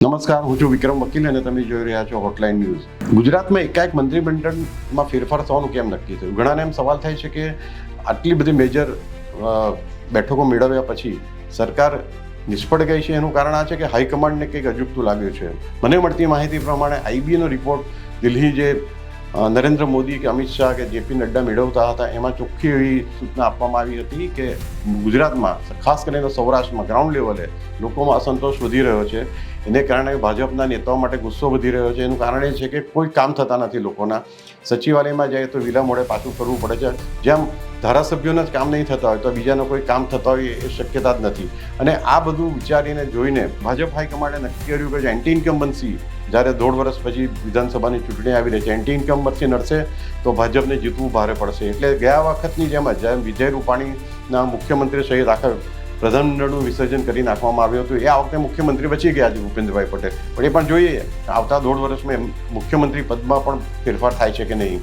નમસ્કાર, હું છું વિક્રમ વકીલ અને તમે જોઈ રહ્યા છો હોટલાઇન ન્યૂઝ ગુજરાતમાં એકાએક મંત્રીમંડળમાં ફેરફાર થવાનું કેમ નક્કી થયું? ઘણાને એમ સવાલ થાય છે કે આટલી બધી મેજર બેઠકો મેળવ્યા પછી સરકાર નિષ્ફળ ગઈ છે? એનું કારણ આ છે કે હાઈકમાન્ડને કંઈક અજુગતું લાગ્યું છે. મને મળતી માહિતી પ્રમાણે આઈબીનો રિપોર્ટ દિલ્હી જે નરેન્દ્ર મોદી કે અમિત શાહ કે જેપી નડ્ડા મેળવતા હતા, એમાં ચોખ્ખી એવી સૂચના આપવામાં આવી હતી કે ગુજરાતમાં, ખાસ કરીને સૌરાષ્ટ્રમાં ગ્રાઉન્ડ લેવલે લોકોમાં અસંતોષ વધી રહ્યો છે. એને કારણે ભાજપના નેતાઓ માટે ગુસ્સો વધી રહ્યો છે. એનું કારણ એ છે કે કોઈ કામ થતા નથી લોકોના. સચિવાલયમાં જાય તો વિલા મોડે પાછું કરવું પડે છે. જેમ ધારાસભ્યોના જ કામ નહીં થતા હોય તો બીજાનો કોઈ કામ થતા હોય એ શક્યતા જ નથી. અને આ બધું વિચારીને જોઈને ભાજપ હાઈકમાન્ડે નક્કી કર્યું કે એન્ટી ઇન્કમ્બન્સી જ્યારે દોઢ વર્ષ પછી વિધાનસભાની ચૂંટણી આવી રહી છે એન્ટી ઇન્કમ્બન્સી નડશે તો ભાજપને જીતવું ભારે પડશે. એટલે ગયા વખતની જેમ જ વિજય રૂપાણીના મુખ્યમંત્રી સહિત આખા પ્રધાનમંડળનું વિસર્જન કરી નાખવામાં આવ્યું હતું, એ આ વખતે મુખ્યમંત્રી બચી ગયા છે ભૂપેન્દ્રભાઈ પટેલ. પણ એ પણ જોઈએ, આવતા દોઢ વર્ષમાં મુખ્યમંત્રી પદમાં પણ ફેરફાર થાય છે કે નહીં?